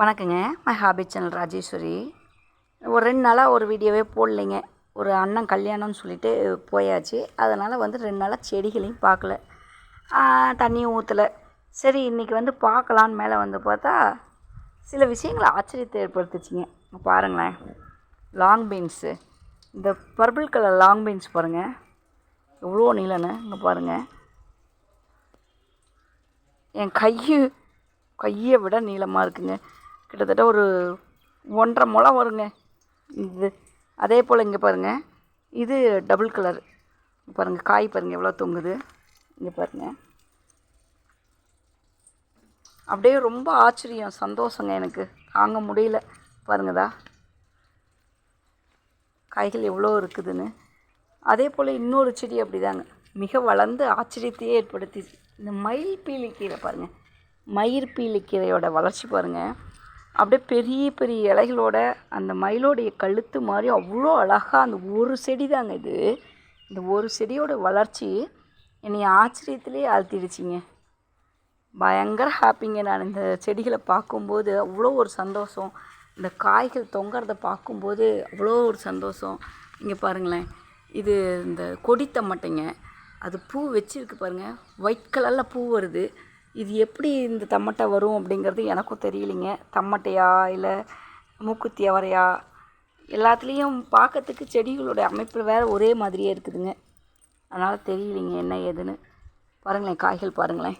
வணக்கங்க. My hobby channel Rajeswari. ஒரு ரெண்டு நாளாக ஒரு வீடியோவே போடலைங்க. ஒரு அண்ணன் கல்யாணம்னு சொல்லிட்டு போயாச்சு. அதனால் வந்து ரெண்டு நாளாக செடிகளையும் பார்க்கல. தண்ணியும் ஊற்றலை சரி இன்றைக்கி வந்து பார்க்கலான்னு மேலே வந்து பார்த்தா சில விஷயங்களை ஆச்சரியத்தை ஏற்படுத்துச்சுங்க. பாருங்களேன். லாங் பீன்ஸு இந்த பர்பிள் கலர் லாங் பீன்ஸ் பாருங்கள் எவ்வளோ நீளன்னு இங்கே பாருங்கள் என் கை கையை விட நீளமாக இருக்குங்க. கிட்டத்தட்ட ஒரு ஒன்றரை முழம் வருங்க. இது அதே போல் இங்கே பாருங்கள் இது டபுள் கலர் பாருங்கள் காய் பாருங்கள் எவ்வளோ தொங்குது. இங்கே பாருங்கள் அப்படியே ரொம்ப ஆச்சரியம் சந்தோஷங்க எனக்கு. தாங்க முடியல. பாருங்கதா. காய்கள் எவ்வளோ இருக்குதுன்னு. அதே போல் இன்னொரு செடி அப்படிதாங்க. மிக வளர்ந்து ஆச்சரியத்தையே ஏற்படுத்தி இந்த மயில் பீலிக்கீரை பாருங்கள் மயிர் பீலிக்கீரையோட வளர்ச்சி பாருங்கள் அப்படியே பெரிய பெரிய இலைகளோட அந்த மயிலோடைய கழுத்து மாதிரி அவ்வளோ அழகாக அந்த ஒரு செடி தாங்க இது. இந்த ஒரு செடியோட வளர்ச்சி என்னை ஆச்சரியத்திலே ஆழ்த்திடுச்சிங்க. பயங்கர ஹாப்பிங்க நான் இந்த செடிகளை பார்க்கும்போது. அவ்வளோ ஒரு சந்தோஷம். இந்த காய்கள் தொங்குறத பார்க்கும்போது அவ்வளோ ஒரு சந்தோஷம். இங்கே பாருங்களேன். இது இந்த கொடித்த தம்மட்டைங்க அது பூ வச்சிருக்கு பாருங்கள் ஒயிட் கலரில் பூ வருது. இது எப்படி இந்த தம்மட்டை வரும் அப்படிங்கிறது எனக்கும் தெரியலைங்க. தம்மட்டையா இல்லை மூக்குத்தி அவரையா எல்லாத்துலேயும் பார்க்கறதுக்கு செடிகளோட அமைப்பு வேறு ஒரே மாதிரியே இருக்குதுங்க. அதனால் தெரியலைங்க என்ன ஏதுன்னு. பாருங்களேன் காய்கள் பாருங்களேன்.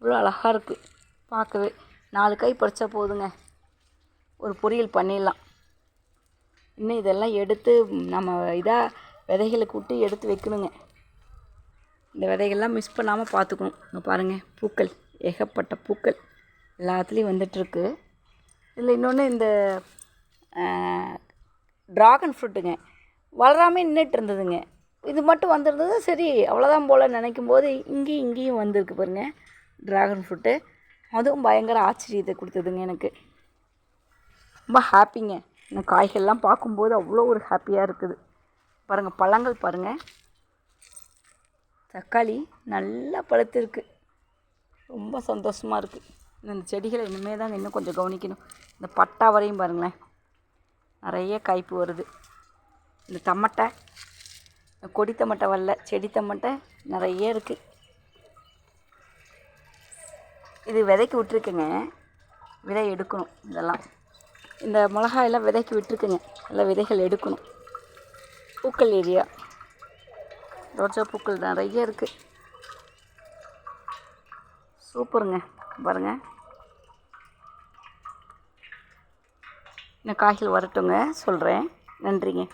இவ்வளோ அழகாக இருக்குது பார்க்கவே. நாலு கை பறிச்சா போதுங்க. ஒரு பொரியல் பண்ணிடலாம். இன்னும் இதெல்லாம் எடுத்து நம்ம இதாக விதைகளை கூட்டி எடுத்து வைக்கணுங்க. இந்த விதைகள்லாம் மிஸ் பண்ணாமல் பார்த்துக்கணும். இங்கே பாருங்கள் பூக்கள் ஏகப்பட்ட பூக்கள் எல்லாத்துலேயும் வந்துட்டுருக்கு. இதில் இன்னொன்று இந்த ட்ராகன் ஃப்ரூட்டுங்க வளராமல் நின்றுட்டு இருந்ததுங்க. இது மட்டும் வந்திருந்தது சரி அவ்வளோதான் போல் நினைக்கும் போது இங்கேயும் இங்கேயும் வந்திருக்கு பாருங்கள் ட்ராகன் ஃப்ரூட்டு அதுவும் பயங்கர ஆச்சரியத்தை கொடுத்ததுங்க எனக்கு. ரொம்ப ஹாப்பிங்க இந்த காய்கள்லாம் பார்க்கும்போது அவ்வளோ ஒரு ஹாப்பியாக இருக்குது. பாருங்கள் பழங்கள் பாருங்கள் தக்காளி நல்லா பழுத்திருக்கு. ரொம்ப சந்தோஷமாக இருக்குது இந்த செடிகளை இனிமேல் தாங்க இன்னும் கொஞ்சம் கவனிக்கணும். இந்த பட்டா வரையும் பாருங்களேன். நிறைய காய்ப்பு வருது. இந்த தமட்டை கொடி தமட்டை வரல செடி தமட்டை நிறைய இருக்குது இது விதைக்கு விட்டுருக்குங்க. விதை எடுக்கணும் இதெல்லாம். இந்த மிளகாயெல்லாம் விதைக்கு விட்டுருக்குங்க. எல்லாம் விதைகள் எடுக்கணும். பூக்கள் ஏரியா. ரோஜா பூக்கள் நிறைய இருக்குது சூப்பருங்க. பாருங்கள் இன்னும் காய்கள் வரட்டுங்க. சொல்கிறேன் நன்றிங்க.